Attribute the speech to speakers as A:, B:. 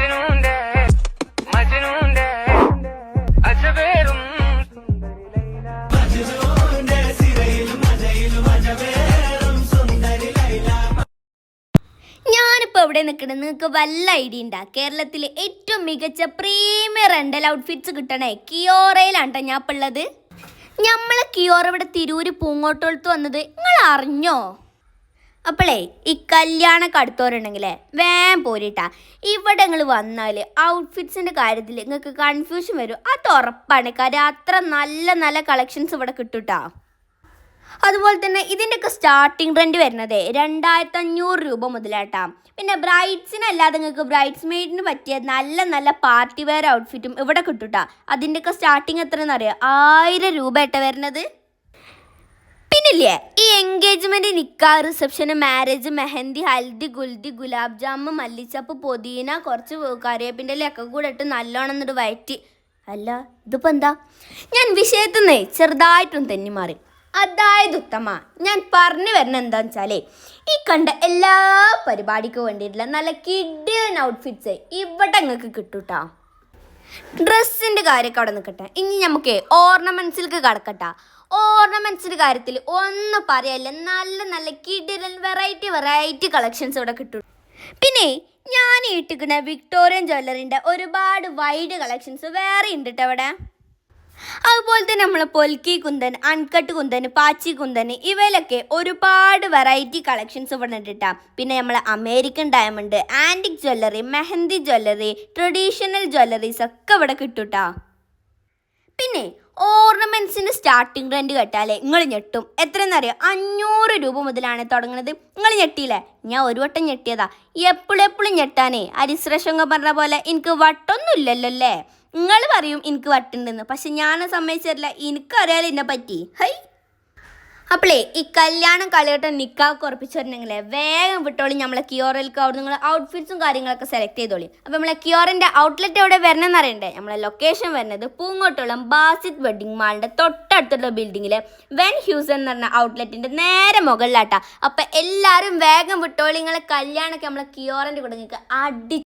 A: മജനൂന്റെ
B: ഇവിടെ നിൽക്കുന്നത് നിങ്ങൾക്ക് വല്ല ഐഡിയ ഉണ്ടാ? കേരളത്തിലെ ഏറ്റവും മികച്ച പ്രീമിയർ റെന്റൽ ഔട്ട്ഫിറ്റ്സ് കിട്ടണേ കിയോറയിലാണ് ട്ടോ ഞാൻ ഉള്ളത്. നമ്മളെ കിയോറ ഇവിടെ തിരൂര് പൂങ്ങോട്ടോളത്ത് വന്നത്. നിങ്ങൾ അറിഞ്ഞോ? അപ്പോളേ ഈ കല്യാണമൊക്കെ അടുത്തവരുണ്ടെങ്കിലേ വേം പോരിട്ടാ. ഇവിടെ നിങ്ങൾ വന്നാൽ ഔട്ട്ഫിറ്റ്സിന്റെ കാര്യത്തിൽ നിങ്ങൾക്ക് കൺഫ്യൂഷൻ വരും. അത് ഉറപ്പാണ്. കാര്യം അത്ര നല്ല നല്ല കളക്ഷൻസ് ഇവിടെ കിട്ടൂട്ടാ. അതുപോലെ തന്നെ ഇതിന്റെയൊക്കെ സ്റ്റാർട്ടിംഗ് റെന്റ് വരുന്നത് രണ്ടായിരത്തി അഞ്ഞൂറ് രൂപ മുതലാട്ടാ. പിന്നെ ബ്രൈഡ്സിനല്ലാതെ നിങ്ങൾക്ക് ബ്രൈഡ്സ് മെയ്ഡിന് പറ്റിയ നല്ല നല്ല പാർട്ടി വെയർ ഔട്ട്ഫിറ്റും ഇവിടെ കിട്ടൂട്ടാ. അതിന്റെയൊക്കെ സ്റ്റാർട്ടിങ് എത്രയെന്ന് അറിയാം ആയിരം രൂപ ആയിട്ടാണ് വരുന്നത്. പിന്നില്ലേ? ഈ എൻഗേജ്മെന്റ് നിക്കാ റിസപ്ഷന് മാരേജ് മെഹന്തി ഹൽദി ഗുൽദി ഗുലാബ് ജാമ് മല്ലിച്ചപ്പ് പൊതീന കുറച്ച് കറിവേപ്പിന്റെ ഇലയൊക്കെ കൂടെ ഇട്ട് നല്ലോണം എന്നിട്ട് വയറ്റി. അല്ല ഇതിപ്പോ എന്താ? ഞാൻ വിഷയത്തിൽ നിന്ന് ചെറുതായിട്ടും തെന്നി മാറി. അതായത് ഉത്തമ ഞാൻ പറഞ്ഞു വരുന്ന എന്താന്ന് വെച്ചാലേ ഈ കണ്ട എല്ലാ പരിപാടിക്കും വേണ്ടിയിട്ടുള്ള നല്ല കിഡിയൻ ഔട്ട്ഫിറ്റ്സ് ഇവിടെ നിങ്ങൾക്ക് കിട്ടൂട്ടാ. ഡ്രസ്സിന്റെ കാര്യമൊക്കെ അവിടെ നിൽക്കട്ടെ. ഇനി നമുക്ക് ഓർണമെൻസിലേക്ക് കടക്കട്ടെ. ഓർണമെൻസിന്റെ കാര്യത്തിൽ ഒന്നും പറയല്ല. നല്ല നല്ല കിടിലൻ വെറൈറ്റി വെറൈറ്റി കളക്ഷൻസ് ഇവിടെ കിട്ടും. പിന്നെ ഞാൻ ഇട്ടിക്കുന്ന വിക്ടോറിയൻ ജ്വല്ലറിന്റെ ഒരുപാട് വൈഡ് കളക്ഷൻസ് വേറെ ഉണ്ട് കേട്ടോ അവിടെ. അതുപോലെ തന്നെ നമ്മൾ പൊൽക്കി കുന്തൻ അൺകട്ട് കുന്തൻ പാച്ചി കുന്തൻ ഇവയിലൊക്കെ ഒരുപാട് വെറൈറ്റി കളക്ഷൻസ് ഇവിടെ പിന്നെ നമ്മൾ American diamond antique jewellery mehndi jewellery traditional jewelleries ഒക്കെ ഇവിടെ കിട്ടൂട്ടാ. പിന്നെ ഓർണമെന്റ്സിന്റെ സ്റ്റാർട്ടിംഗ് റെന്റ് കേട്ടാലേ നിങ്ങൾ ഞെട്ടും. എത്രയെന്നറിയോ അഞ്ഞൂറ് രൂപ മുതലാണ് തുടങ്ങുന്നത് നിങ്ങൾ ഞെട്ടിയില്ലേ? ഞാൻ ഒരു വട്ടം ഞെട്ടിയതാ. എപ്പോഴെപ്പോഴും എപ്പോഴും ഞെട്ടാനേ. അരിശ്രേഷങ്ക പറഞ്ഞ പോലെ എനിക്ക് വട്ടൊന്നും ഇല്ലല്ലോ അല്ലേ നിങ്ങൾ പറയും എനിക്ക് വട്ടുണ്ടെന്ന്. പക്ഷെ ഞാൻ സമ്മതിച്ചറില്ല എനിക്കറിയാലോ എന്നെ പറ്റി. ഹൈ. അപ്പോളേ ഈ കല്യാണം കളിയട്ടം നിക്കാക്ക് ഉറപ്പിച്ചിട്ടുണ്ടെങ്കിലേ വേഗം വിട്ടോളി നമ്മളെ കിയോറയിലേക്ക് അവിടെ നിങ്ങൾ ഔട്ട്ഫിറ്റ്സും കാര്യങ്ങളൊക്കെ സെലക്ട് ചെയ്തോളി. അപ്പോൾ നമ്മളെ കിയോറിന്റെ ഔട്ട്ലെറ്റ് എവിടെ വരണമെന്ന് അറിയണ്ടേ? നമ്മളെ ലൊക്കേഷൻ വരുന്നത് പൂങ്ങോട്ടുളം ബാസിത് വെഡിങ് മാളിന്റെ തൊട്ടടുത്തുള്ള ബിൽഡിങ്ങിൽ വെൻ ഹ്യൂസ് എന്ന് പറഞ്ഞ ഔട്ട്ലെറ്റിന്റെ നേരെ മുകളിലാട്ടാ. അപ്പോൾ എല്ലാവരും വേഗം വിട്ടോളി നിങ്ങളെ കല്യാണമൊക്കെ നമ്മളെ കിയോറിന്റെ കൂടെ നിങ്ങൾക്ക് അടി